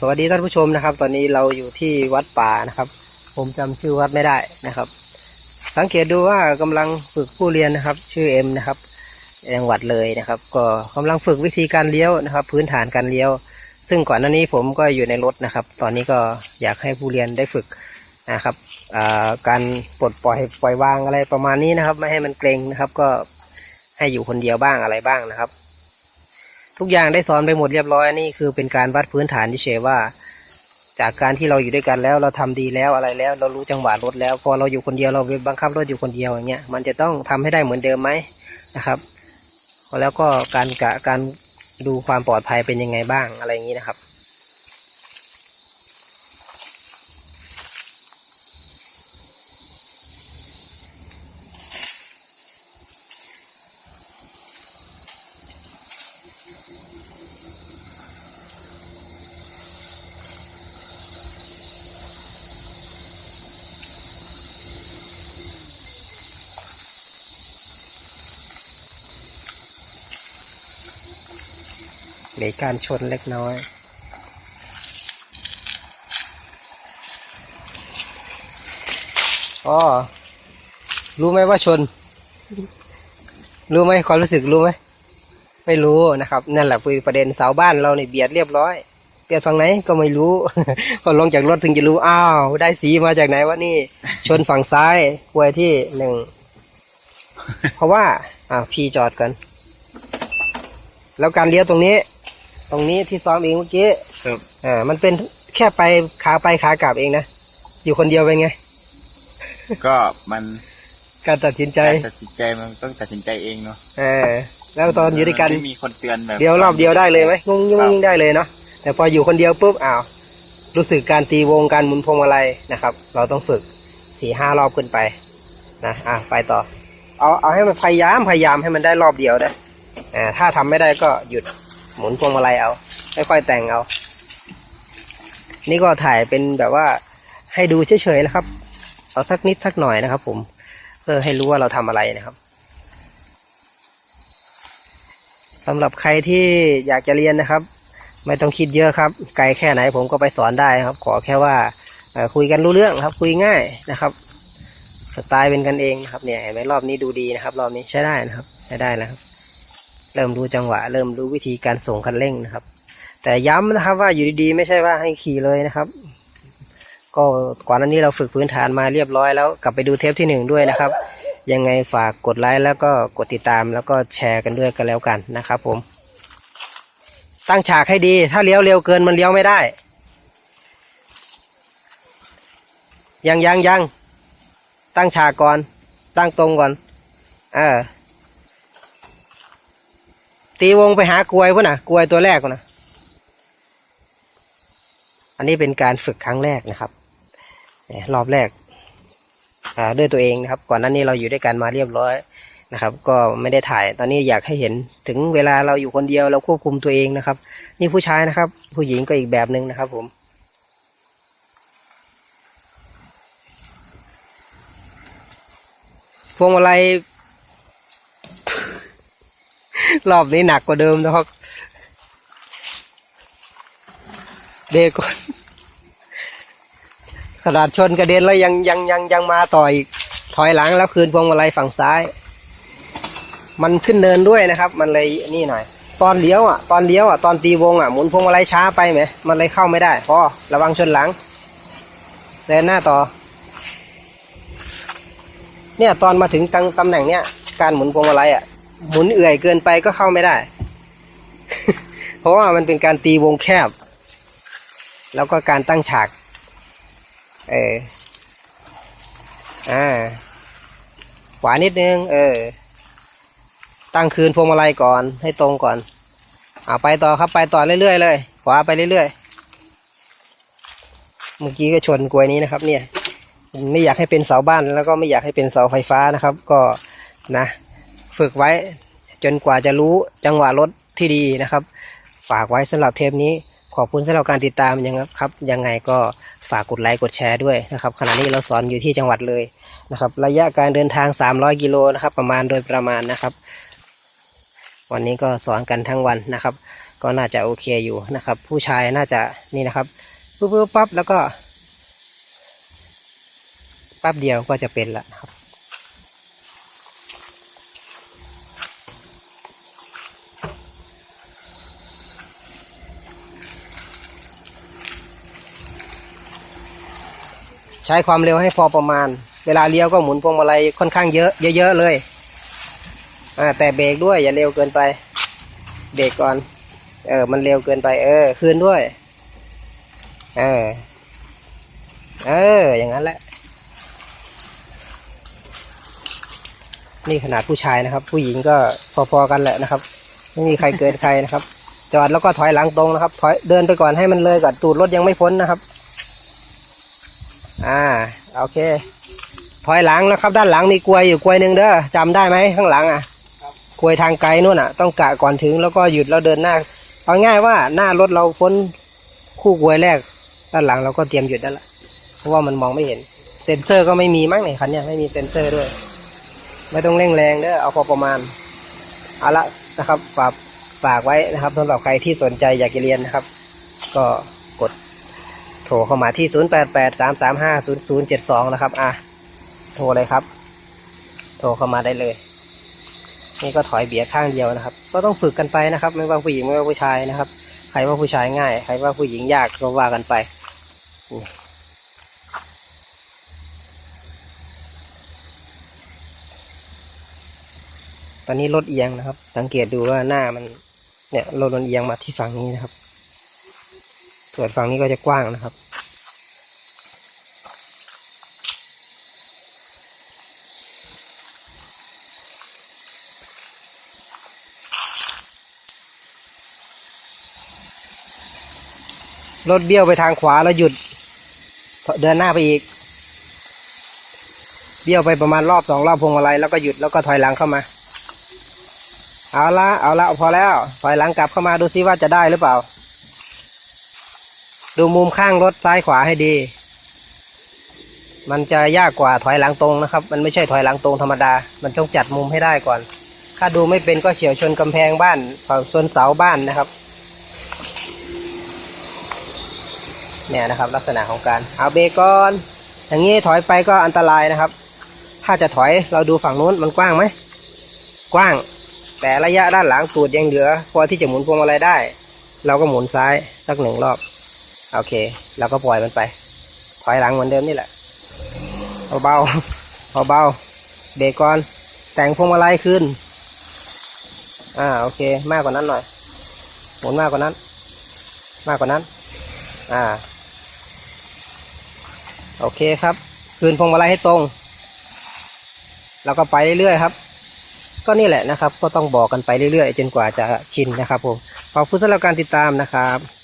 สวัสดีท่านผู้ชมนะครับ ตอนนี้เราอยู่ที่วัดป่านะครับ ผมจำชื่อวัดไม่ได้นะครับ สังเกตดูว่ากำลังฝึกผู้เรียนนะครับ ชื่อเอ็มนะครับจังหวัดเลยนะครับ ก็กำลังฝึกวิธีการเลี้ยวนะครับ พื้นฐานการเลี้ยว ซึ่งก่อนหน้านี้ผมก็อยู่ในรถนะครับ ตอนนี้ก็อยากให้ผู้เรียนได้ฝึกนะครับการปลดปล่อยปล่อยวางอะไรประมาณนี้นะครับ ไม่ให้มันเกรงนะครับ ก็ให้อยู่คนเดียวบ้างอะไรบ้างนะครับ ทุกอย่างได้สอนไปหมดเรียบร้อยนี่คือเป็นการวัดพื้นฐานเฉยๆว่า จากการที่เราอยู่ด้วยกันแล้วเราทำดีแล้วอะไรแล้ว เรารู้จังหวะรถแล้ว พอเราอยู่คนเดียวเราบังคับรถอยู่คนเดียวอย่างเงี้ยมันจะต้องทำให้ได้เหมือนเดิมไหมนะครับแล้วก็การกะการดูความปลอดภัยเป็นยังไงบ้างอะไรอย่างนี้นะครับ มีการชนเล็กน้อย อ๋อ รู้ไหมว่าชน รู้ไหมความรู้สึกรู้ไหม ไม่รู้นะครับ นั่นแหละคือประเด็นเสาบ้านเราเนี่ยเบียดเรียบร้อย เบียดฝั่งไหนก็ไม่รู้ พอลงจากรถถึงจะรู้ อ้าว ได้สีมาจากไหนวะนี่ ชนฝั่งซ้ายกวยที่หนึ่ง เพราะว่า อ่าพี่จอดกันแล้วการเลี้ยวตรงนี้ ตรงนี้ที่ซ้อมเองเมื่อกี้ครับอ่ามันเป็นแค่ไปขาไปขากลับเองนะอยู่คนเดียวเป็นไง ก็มันการตัดสินใจการตัดสินใจมันต้องตัดสินใจเองเนาะเออแล้วตอนอยู่ด้วยกันไม่มีคนเตือนแบบเดียวรอบเดียวได้เลยไหมงงงงได้เลยเนาะแต่พออยู่คนเดียวปุ๊บอ้าวรู้สึกการตีวงการหมุนพวงมาลัยนะครับ เราต้องฝึกสี่ห้ารอบขึ้นไปนะอะไปต่อ เอาเอาให้มันพยายามพยายามให้มันได้รอบเดียวนะอ่าถ้าทำไม่ได้ก็หยุด หมุนพวงมาลัยเอาค่อยๆแต่งเอา นี่ก็ถ่ายเป็นแบบว่าให้ดูเฉยๆนะครับ เอาสักนิดสักหน่อยนะครับ ผมเพื่อให้รู้ว่าเราทำอะไรนะครับสำหรับใครที่อยากจะเรียนนะครับ ไม่ต้องคิดเยอะครับ ไกลแค่ไหนผมก็ไปสอนได้ครับ ขอแค่ว่าคุยกันรู้เรื่องครับ คุยง่ายนะครับ สไตล์เป็นกันเองนะครับเนี่ยเห็นไหมรอบนี้ดูดีนะครับ รอบนี้ใช้ได้นะครับ ใช้ได้แล้วครับ เริ่มรู้จังหวะ เริ่มรู้วิธีการส่งคันเร่งนะครับ แต่ย้ำนะครับว่าอยู่ดีๆ ไม่ใช่ว่าให้ขี่เลยนะครับ ก็ก่อนหน้านี้เราฝึกพื้นฐานมาเรียบร้อยแล้วกลับไปดูเทปที่หนึ่งด้วยนะครับ ยังไงฝากกดไลค์แล้วก็กดติดตามแล้วก็แชร์กันด้วยกันแล้วกันนะครับผม ตั้งฉากให้ดี ถ้าเลี้ยวเร็วเกินมันเลี้ยวไม่ได้ ยังยังยังตั้งฉากก่อน ตั้งตรงก่อน เออ ตีวงไปหากลวยพุ่นน่ะกลวยตัวแรกนะอันนี้เป็นการฝึกครั้งแรกนะครับรอบแรกด้วยตัวเองนะครับ ก่อนหน้านี้เราอยู่ด้วยกันมาเรียบร้อยนะครับ ก็ไม่ได้ถ่ายตอนนี้อยากให้เห็นถึงเวลาเราอยู่คนเดียวเราควบคุมตัวเองนะครับ นี่ผู้ชายนะครับ ผู้หญิงก็อีกแบบหนึ่งนะครับผมพวงมาลัย รอบนี้หนักกว่าเดิมนะครับเบรกก่อนขนาดชนกระเด็นแล้วยังยังยังยังมาต่ออีก ถอยหลังแล้วคืนพวงมาลัยฝั่งซ้าย มันขึ้นเนินด้วยนะครับ มันเลยนี่หน่อย ตอนเลี้ยวอะตอนเลี้ยวอะตอนตีวงอะหมุนพวงมาลัยช้าไปไหมมันเลยเข้าไม่ได้พอระวังชนหลังเดินหน้าต่อ เนี่ยตอนมาถึงตังตำแหน่งเนี้ยการหมุนพวงมาลัยอะ หมุนเอื่อยเกินไปก็เข้าไม่ได้ เพราะว่ามันเป็นการตีวงแคบ แล้วก็การตั้งฉาก เอออ่าขวานิดนึง เออ ตั้งคืนพวงมาลัยก่อน ให้ตรงก่อนอ่าไปต่อครับไปต่อเรื่อยๆเลย ขวาไปเรื่อยๆ เมื่อกี้ก็ชนกลวยนี้นะครับ เนี่ย ไม่อยากให้เป็นเสาบ้านแล้วก็ไม่อยากให้เป็นเสาไฟฟ้านะครับ ก็นะ ฝึกไว้ จนกว่าจะรู้จังหวะรถที่ดีนะครับ ฝากไว้สำหรับเทปนี้ ขอบคุณสำหรับการติดตามยังครับ ยังไงก็ฝากกดไลค์กดแชร์ด้วยนะครับขณะนี้เราสอนอยู่ที่จังหวัดเลยนะครับ ระยะการเดินทาง 300 กิโลนะครับ ประมาณโดยประมาณนะครับ วันนี้ก็สอนกันทั้งวันนะครับ ก็น่าจะโอเคอยู่นะครับ ผู้ชายน่าจะนี่นะครับปุ๊บปั๊บแล้วก็ปั๊บเดียวก็จะเป็นละนะครับ ใช้ความเร็วให้พอประมาณ เวลาเลี้ยวก็หมุนพวงมาลัยค่อนข้างเยอะเยอะๆเลยแต่เบรกด้วยอย่าเร็วเกินไป เบรกก่อน เออ มันเร็วเกินไป เออ คืนด้วย เออ เออ อย่างนั้นแหละ นี่ขนาดผู้ชายนะครับ ผู้หญิงก็พอๆกันแหละนะครับ ไม่มีใครเกินใครนะครับ จอดแล้วก็ถอยหลังตรงนะครับ ถอยเดินไปก่อนให้มันเลยก่อนตูดรถยังไม่พ้นนะครับ อ่าโอเค ถอยหลังนะครับ ด้านหลังมีกลวยอยู่กลวยหนึ่งเด้อจำได้ไหมข้างหลังอะกลวยทางไกลนู่นอะ ต้องกะก่อนถึงแล้วก็หยุดแล้วเดินหน้าเอาง่ายว่าหน้ารถเราพ้นคู่กลวยแรก ด้านหลังเราก็เตรียมหยุดได้ละเพราะว่ามันมองไม่เห็น เซ็นเซอร์ก็ไม่มีมั้งเนี่ยคันเนี้ยไม่มีเซ็นเซอร์ด้วย ไม่ต้องเร่งแรงเด้อเอาพอประมาณเอาละนะครับฝากฝากไว้นะครับสำหรับใครที่สนใจอยากจะเรียนนะครับ ก็กด โทรเข้ามาที่ 0883350072 นะครับ อะ โทรเลยครับ โทรเข้ามาได้เลย นี่ก็ถอยเบียดข้างเดียวนะครับ ก็ต้องฝึกกันไปนะครับ ไม่ว่าผู้หญิงไม่ว่าผู้ชายนะครับ ใครว่าผู้ชายง่าย ใครว่าผู้หญิงยากก็ว่ากันไปตอนนี้รถเอียงนะครับ สังเกตดูว่าหน้ามันเนี่ยรถมันเอียงมาที่ฝั่งนี้นะครับ ส่วนฝั่งนี้ก็จะกว้างนะครับ รถเบี้ยวไปทางขวาแล้วหยุด เดินหน้าไปอีก เบี้ยวไปประมาณรอบสองรอบพวงมาลัยแล้วก็หยุดแล้วก็ถอยหลังเข้ามา เอาละเอาละพอแล้วถอยหลังกลับเข้ามาดูซิว่าจะได้หรือเปล่า ดูมุมข้างรถซ้ายขวาให้ดี มันจะยากกว่าถอยหลังตรงนะครับ มันไม่ใช่ถอยหลังตรงธรรมดา มันต้องจัดมุมให้ได้ก่อน ถ้าดูไม่เป็นก็เฉียวชนกำแพงบ้านชนเสาบ้านนะครับ เนี่ยนะครับลักษณะของการเอาเบรกก่อน อย่างนี้ถอยไปก็อันตรายนะครับ ถ้าจะถอยเราดูฝั่งนู้นมันกว้างไหม กว้าง แต่ระยะด้านหลังตูดยังเหลือพอที่จะหมุนพวงมาลัยได้ เราก็หมุนซ้ายสักหนึ่งรอบ โอเคเราก็ปล่อยมันไป ถอยหลังเหมือนเดิมนี่แหละเบาๆเบาๆเบรกก่อน แต่งพวงมาลัยขึ้น อ่า โอเค มากกว่านั้นหน่อย หมุนมากกว่านั้น มากกว่านั้น อ่า โอเคครับ คืนพวงมาลัยให้ตรง แล้วก็ไปเรื่อยๆครับ ก็นี่แหละนะครับ ก็ต้องบอกกันไปเรื่อยๆ จนกว่าจะชินนะครับผม ขอบคุณสำหรับการติดตามนะครับ